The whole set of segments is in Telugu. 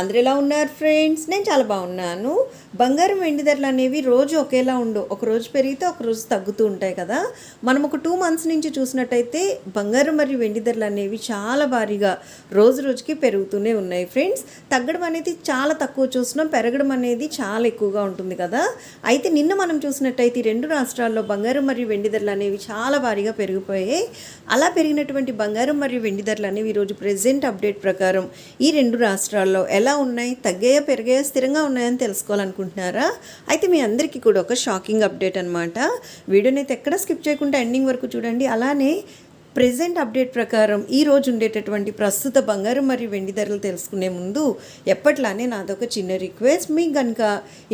అందరు ఎలా ఉన్నారు ఫ్రెండ్స్. నేను చాలా బాగున్నాను. బంగారం వెండి ధరలు అనేవి రోజు ఒకేలా ఉండు ఒక రోజు పెరిగితే ఒక రోజు తగ్గుతూ ఉంటాయి కదా. మనం ఒక టూ మంత్స్ నుంచి చూసినట్టయితే బంగారం మరియు వెండి ధరలు అనేవి చాలా భారీగా రోజు రోజుకి పెరుగుతూనే ఉన్నాయి ఫ్రెండ్స్. తగ్గడం అనేది చాలా తక్కువ చూస్తున్నాం. పెరగడం అనేది చాలా ఎక్కువగా ఉంటుంది కదా. అయితే నిన్న మనం చూసినట్టయితే ఈ రెండు రాష్ట్రాల్లో బంగారం మరియు వెండి ధరలు అనేవి చాలా భారీగా పెరిగిపోయాయి. అలా పెరిగినటువంటి బంగారం మరియు వెండి ధరలు అనేవి ఈరోజు ప్రెజెంట్ అప్డేట్ ప్రకారం ఈ రెండు రాష్ట్రాల్లో ఎలా ఉన్నాయి తగ్గాయా పెరిగాయా స్థిరంగా ఉన్నాయని తెలుసుకోవాలనుకుంటున్నారా? అయితే మీ అందరికీ కూడా ఒక షాకింగ్ అప్డేట్ అనమాట వీడియోని అయితే ఎక్కడ స్కిప్ చేయకుండా ఎండింగ్ వరకు చూడండి. అలానే ప్రజెంట్ అప్డేట్ ప్రకారం ఈరోజు ఉండేటటువంటి ప్రస్తుత బంగారం మరియు వెండి ధరలు తెలుసుకునే ముందు ఎప్పట్లానే నాదొక చిన్న రిక్వెస్ట్. మీకు కనుక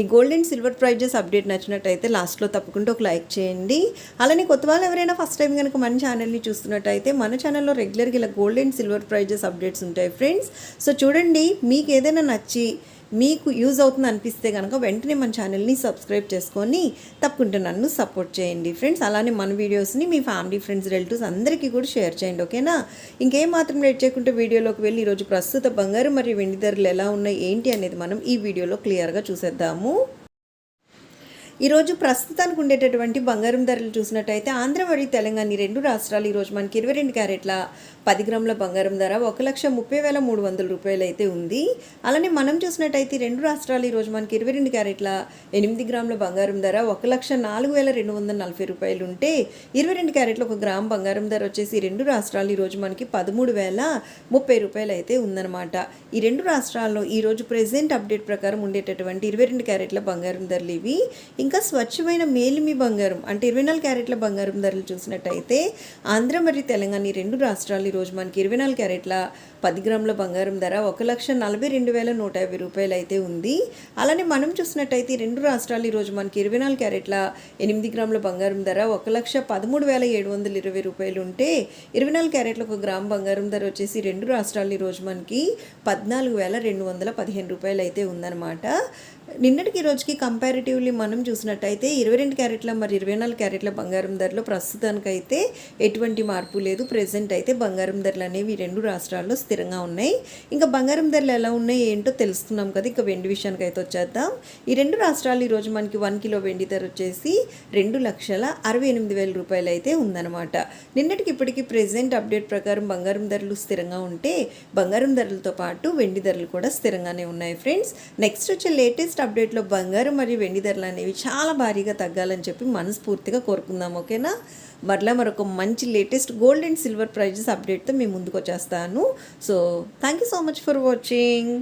ఈ gold and silver prizes update నచ్చినట్టయితే లాస్ట్లో తప్పకుండా ఒక లైక్ చేయండి. అలానే కొత్త వాళ్ళు ఎవరైనా ఫస్ట్ టైం కనుక మన ఛానల్ని చూస్తున్నట్టయితే మన ఛానల్లో రెగ్యులర్గా ఇలా gold and silver prizes updates ఉంటాయి ఫ్రెండ్స్ సో చూడండి మీకు ఏదైనా నచ్చి మీకు యూజ్ అవుతుంది అనిపిస్తే కనుక వెంటనే మన ఛానల్ని సబ్స్క్రైబ్ చేసుకొని తప్పకుండా నన్ను సపోర్ట్ చేయండి. ఫ్రెండ్స్ అలానే మన వీడియోస్ని మీ ఫ్యామిలీ ఫ్రెండ్స్ రిలేటివ్స్ అందరికీ కూడా షేర్ చేయండి ఓకేనా? ఇంకేం మాత్రం లేట్ చేయకుంటే వీడియోలోకి వెళ్ళి ఈరోజు ప్రస్తుత బంగారు మరియు వెండి ధరలు ఎలా ఉన్నాయి ఏంటి అనేది మనం ఈ వీడియోలో క్లియర్గా చూసేద్దాము. ఈరోజు ప్రస్తుతానికి ఉండేటటువంటి బంగారం ధరలు చూసినట్టయితే ఆంధ్ర మరియు తెలంగాణ ఈ రెండు రాష్ట్రాలు ఈరోజు మనకి ఇరవై రెండు క్యారెట్ల పది గ్రాముల బంగారం ధర ఒక లక్ష ముప్పై వేల మూడు వందల రూపాయలు అయితే ఉంది. అలానే మనం చూసినట్టయితే రెండు రాష్ట్రాలు ఈరోజు మనకి ఇరవై రెండు క్యారెట్ల ఎనిమిది గ్రాముల బంగారం ధర ఒక లక్ష నాలుగు వేల రెండు వందల నలభై రూపాయలు ఉంటే ఇరవై రెండు క్యారెట్ల ఒక గ్రామ్ బంగారం ధర వచ్చేసి రెండు రాష్ట్రాలు ఈరోజు మనకి పదమూడు వేల ముప్పై రూపాయలు అయితే ఉందన్నమాట. ఈ రెండు రాష్ట్రాల్లో ఈరోజు ప్రెసెంట్ అప్డేట్ ప్రకారం ఉండేటటువంటి ఇరవై రెండు క్యారెట్ల బంగారం ధరలు ఇవి. ఇంకా ఇంకా స్వచ్ఛమైన మేలిమి బంగారం. అంటే ఇరవై నాలుగు క్యారెట్ల బంగారం ధరలు చూసినట్టయితే ఆంధ్ర మరియు తెలంగాణ ఈ రెండు రాష్ట్రాలు ఈరోజు మనకి ఇరవై నాలుగు క్యారెట్ల పది గ్రాముల బంగారం ధర ఒక లక్ష నలభై రెండు వేల నూట యాభై రూపాయలు అయితే ఉంది. అలానే మనం చూసినట్టయితే రెండు రాష్ట్రాలు ఈరోజు మనకి ఇరవై నాలుగు క్యారెట్ల ఎనిమిది గ్రాముల బంగారం ధర ఒక లక్ష పదమూడు వేల ఏడు వందల ఇరవై రూపాయలు ఉంటే ఇరవై నాలుగు క్యారెట్ల ఒక గ్రామ్ బంగారం ధర వచ్చేసి రెండు రాష్ట్రాలు ఈరోజు మనకి పద్నాలుగు వేల రెండు వందల పదిహేను రూపాయలు అయితే ఉందన్నమాట. నిన్నటికి ఈ రోజుకి కంపారిటివ్లీ మనం చూసినట్టయితే ఇరవై రెండు క్యారెట్ల మరి ఇరవై నాలుగు క్యారెట్ల బంగారం ధరలో ప్రస్తుతానికైతే ఎటువంటి మార్పు లేదు. ప్రజెంట్ అయితే బంగారం ధరలు అనేవి రెండు రాష్ట్రాల్లో స్థిరంగా ఉన్నాయి. ఇంకా బంగారం ధరలు ఎలా ఉన్నాయి ఏంటో తెలుసుకున్నాం కదా. ఇంకా వెండి విషయానికి అయితే వచ్చేద్దాం. ఈ రెండు రాష్ట్రాలు ఈరోజు మనకి వన్ కిలో వెండి ధర వచ్చేసి రెండు లక్షల అరవై ఎనిమిది వేల రూపాయలు అయితే ఉందన్నమాట. నిన్నటికి ఇప్పటికి ప్రెసెంట్ అప్డేట్ ప్రకారం బంగారం ధరలు స్థిరంగా ఉంటే బంగారం ధరలతో పాటు వెండి ధరలు కూడా స్థిరంగానే ఉన్నాయి ఫ్రెండ్స్ నెక్స్ట్ వచ్చే లేటెస్ట్ అప్డేట్లో బంగారం మరియు వెండి ధరలు అనేవి చాలా భారీగా తగ్గాలని చెప్పి మనస్ఫూర్తిగా కోరుకుందాం ఓకేనా? మరలా మరొక మంచి latest gold and silver prizes అప్డేట్తో మీ ముందుకు వచ్చేస్తాను so thank you so much for watching